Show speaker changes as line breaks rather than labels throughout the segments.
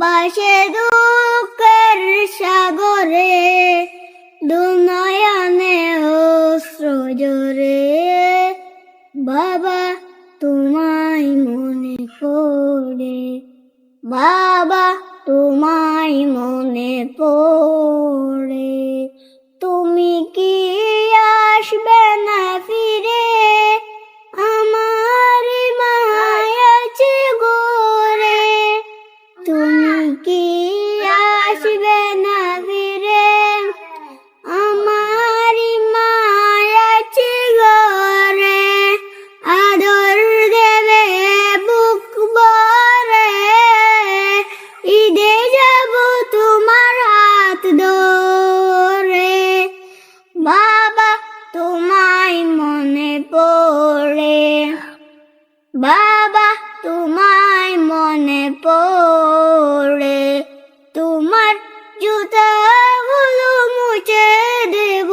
বাসে দুঃখের সাগরে দুনয়নে অশ্রু জোরে। বাবা তোমায় মনে পড়ে। বাবা তোমায় মনে পড়ে। বাবা, তোমায় মনে পড়ে। তোমার জুতাগুলো মুছে দেব।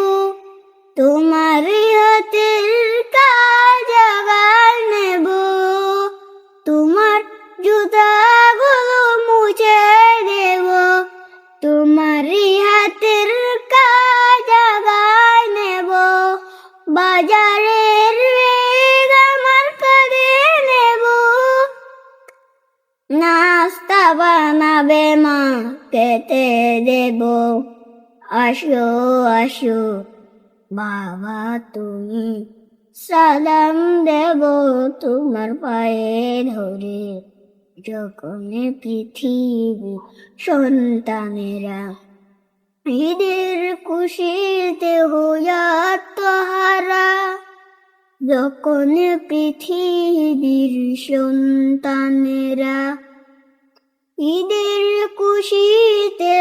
তোমার হাতের কাজ আবার নেব। তোমার জুতাগুলো মুছে দেব। নাস্তা বানাবে মা, খেতে দেব। আসো আসো, বাবা তুমি সালাম দেব তোমার পায়ে ধরে। যখন পৃথিবী সন্তানেরা ঈদের খুশিতে হইয়া তোহারা যখন পৃথিবীর সন্তানেরা ঈদের খুশিতে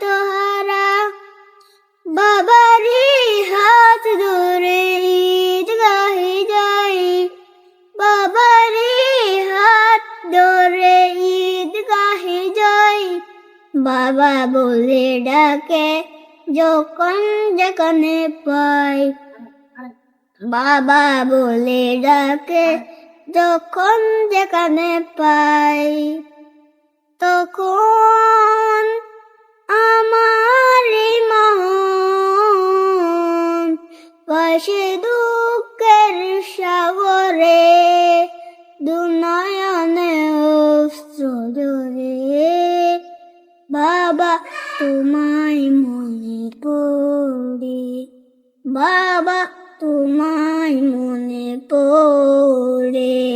তোহারা বাবারি হাত ধরে ঈদ গাহে যাই বাবারি হাত ধরে ঈদ গাহে যাই। বাবা বলে ডাকে, যখন যেখানে পাই বাবা বলে ডাকে, যখন যেখানে পাই, তখন আমার মন। পাশে দুঃখের সাগরে দুনয়নে বাবা তোমায় মনে পড়ে বাবা তোমায় মনে পড়ে।